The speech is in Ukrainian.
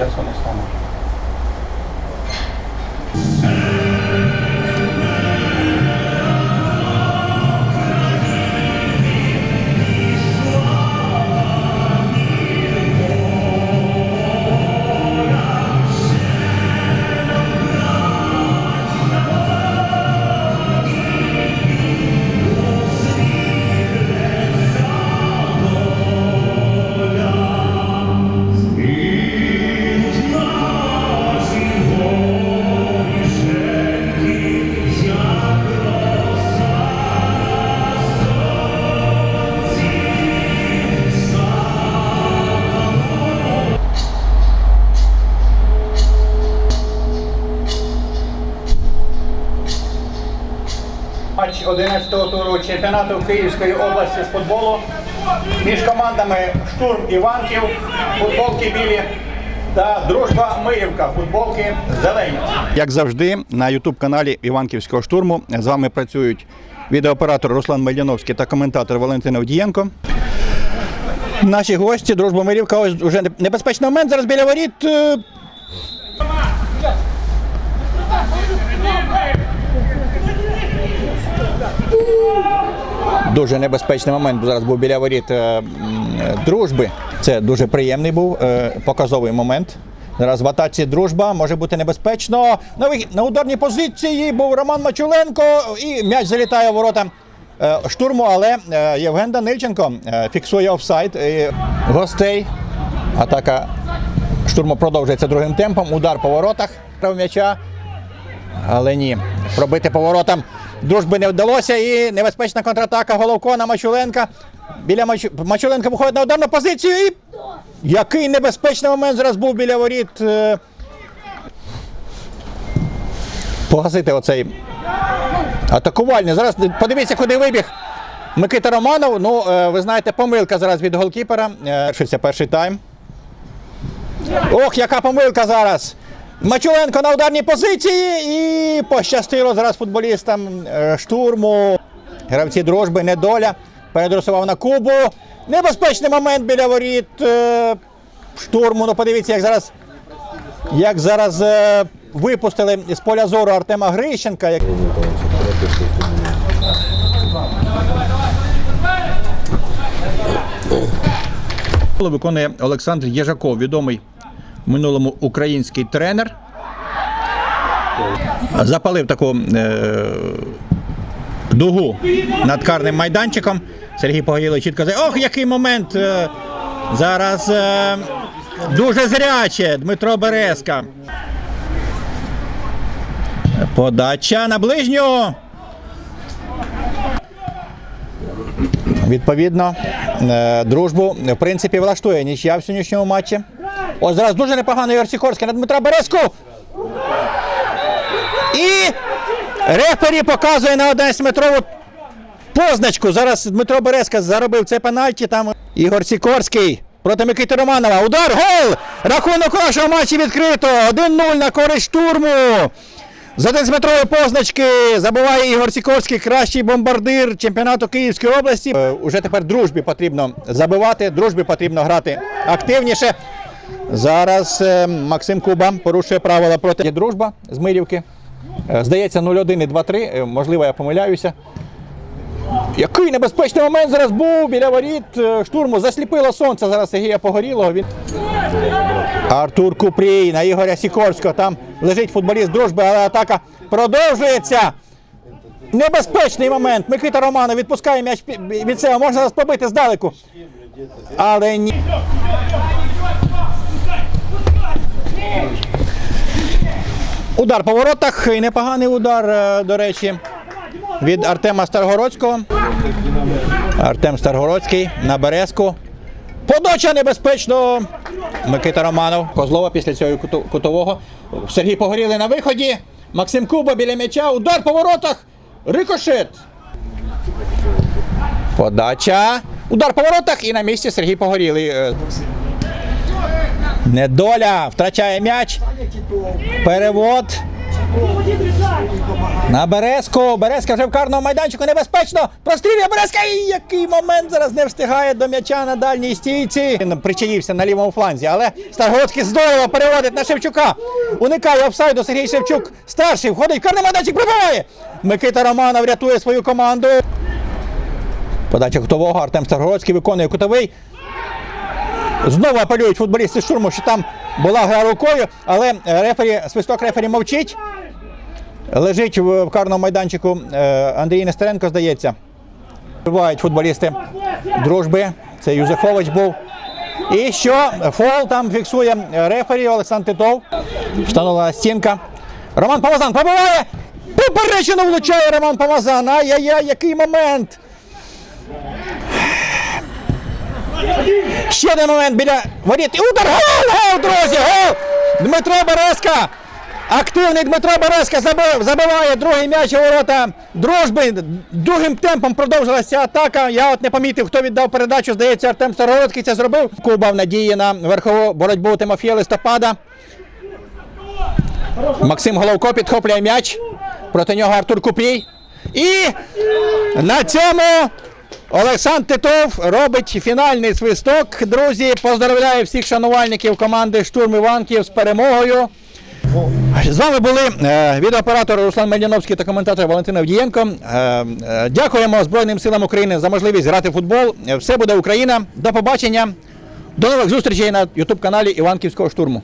ya son esta. Матч 11-го туру чемпіонату Київської області з футболу між командами Штурм Іванків, футболки білі та Дружба Миївка, футболки зелені. Як завжди, на ютуб-каналі Іванківського штурму з вами працюють відеооператор Руслан Мельяновський та коментатор Валентин Авдієнко. Наші гості, дружба Мирівка, ось вже небезпечний момент. Зараз біля воріт. Дуже небезпечний момент зараз був біля воріт е, дружби. Це дуже приємний був е, показовий момент. Зараз в атаці дружба може бути небезпечно. На, вихід- на ударній позиції був Роман Мачуленко і м'яч залітає в ворота е, штурму, але Євген Данильченко фіксує офсайд гостей. Атака штурму продовжується другим темпом. Удар по воротах прав м'яча. Але ні, пробити поворотом дружби не вдалося. І небезпечна контратака Головко на Мачуленка. Біля Мач... Мачуленка виходить на ударну позицію. І який небезпечний момент зараз був біля воріт. е, Погасити оцей атакувальний. Зараз подивіться, куди вибіг. Микита Романов. Ну, е, ви знаєте, помилка зараз від голкіпера. Е, перший тайм. Ох, яка помилка зараз! Мачуленко на ударній позиції і пощастило зараз футболістам е, штурму. Гравці дружби, недоля. Передрусував на Кубу. Небезпечний момент біля воріт е, штурму. Ну, подивіться, як зараз, як зараз е, випустили з поля зору Артема Грищенка. Виконує Олександр Єжаков, відомий в минулому український тренер. Запалив таку е, дугу над карним майданчиком. Сергій Погорілий чітко каже, ох, який момент! е, зараз е, дуже зряче Дмитро Березка. Подача на ближню. Відповідно, е, дружбу в принципі влаштує нічия в сьогоднішньому матчі. Ось зараз дуже непогано Ігор Сікорський на Дмитра Березку. І рефері показує на 11-метрову позначку. Зараз Дмитро Березка заробив це пенальті. Там Ігор Сікорський проти Микити Романова. Удар, гол! Рахунок нашого матчі відкрито. 1-0 на користь штурму. З 11-метрової позначки забуває Ігор Сікорський, кращий бомбардир чемпіонату Київської області. Е, Уже тепер дружбі потрібно забивати, дружбі потрібно грати активніше. Зараз е, Максим Куба порушує правила проти дружба з Мирівки. Е, Здається, 0-1 і 2-3. Е, Можливо, я помиляюся. Який небезпечний момент зараз був біля воріт штурму. Засліпило сонце зараз Сергія Погорілого. Він... Артур Купрій на Ігоря Сікорського. Там лежить футболіст дружби, але атака продовжується. Небезпечний момент. Микита Романов відпускає м'яч від себе. Можна зараз побити здалеку. Але ні. Удар по воротах. І непоганий удар, е, до речі, від Артема Старгородського. Артем Старгородський на Березку. Подача небезпечно. Микита Романов. Козлова після цього кутового. Сергій Погорілий на виході. Максим Куба біля м'яча. Удар по воротах. Рикошет. Подача. Удар по воротах і на місці Сергій Погорілий. Недоля втрачає м'яч. Перевод. На Березку. Березка вже в карному майданчику небезпечно. Прострілює Березка. І який момент зараз не встигає до м'яча на дальній стійці. Він причинився на лівому фланзі, але Старгородський здорово переводить на Шевчука. Уникає офсайду Сергій Шевчук. Старший входить в карний майданчик, пробиває. Микита Романов рятує свою команду. Подача кутового Артем Старгородський виконує кутовий. Знову апелюють футболісти штурму, що там була гра рукою, але рефері, свисток рефері мовчить. Лежить в карному майданчику е, Андрій Нестеренко, здається. Бувають футболісти дружби. Це Юзефович був. І що? Фол там фіксує рефері Олександр Титов. Встановлена стінка. Роман Памазан пробиває! Поперечину влучає Роман Памазан. Ай-яй-яй, який момент! Ще один момент біля воріт. І Удар! Гол! Гол, друзі! Гол! Дмитро Березка! Активний Дмитро Березка забиває другий м'яч у ворота дружби. Другим темпом продовжилася атака. Я от не помітив, хто віддав передачу. Здається, Артем Старогородський це зробив. Куба в надії на верхову боротьбу Тимофія Листопада. Максим Головко підхоплює м'яч. Проти нього Артур Купій. І на цьому Олександр Титов робить фінальний свисток. Друзі, поздравляю всіх шанувальників команди Штурм Іванків з перемогою. З вами були е, відеооператор Руслан Мельяновський та коментатор Валентин Авдієнко. Е, е, дякуємо Збройним силам України за можливість грати в футбол. Все буде Україна. До побачення. До нових зустрічей на Ютуб каналі Іванківського штурму.